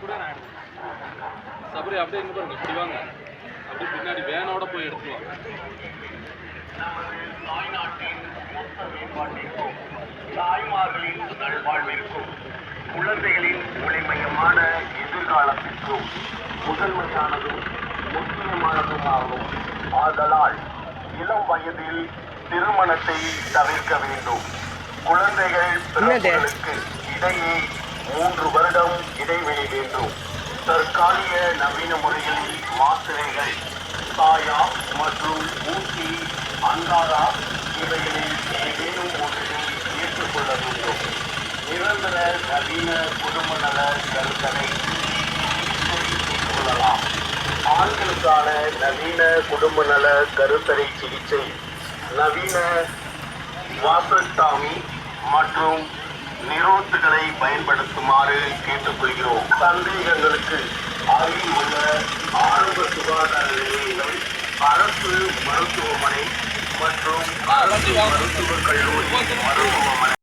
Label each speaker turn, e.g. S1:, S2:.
S1: கூட நான் எடுக்கிறேன் சபரி அப்படியே இங்க பாருங்க இப்படி வாங்க. அப்படியே பின்னாடி வேனோட போய் எடுத்துருவாங்க
S2: தாய்மார்களின் நல்வாழ்விற்கும் குழந்தைகளின் ஒளிமயமான எதிர்காலத்திற்கும் முதன்மையானதும் முக்கியமானதுமாகும். ஆதலால் இளம் வயதில் திருமணத்தை தவிர்க்க வேண்டும். குழந்தைகள் இடையே மூன்று வருடம் வேண்டும். தற்காலிக நவீன முறைகளில் மாத்திரைகள் சாயா மற்றும் ஊசி அங்காரா இவைகளில் ஏதேனும் ஒன்றில் ஏற்றுக்கொள்ள வேண்டும். நிரந்தர நவீன குடும்ப நல கருத்தனை கொள்ளலாம் ஆண்களுக்கான நவீன குடும்ப நல கருத்தடை சிகிச்சை நவீன வாசட்டாமி மற்றும் நிரோத்துகளை பயன்படுத்துமாறு கேட்டுக்கொள்கிறோம். சந்தேகங்களுக்கு அருகில் உள்ள ஆரம்ப சுகாதார நிலையங்கள் அரசு மருத்துவமனை மற்றும் அரசு மருத்துவக் கல்லூரி மருத்துவமனை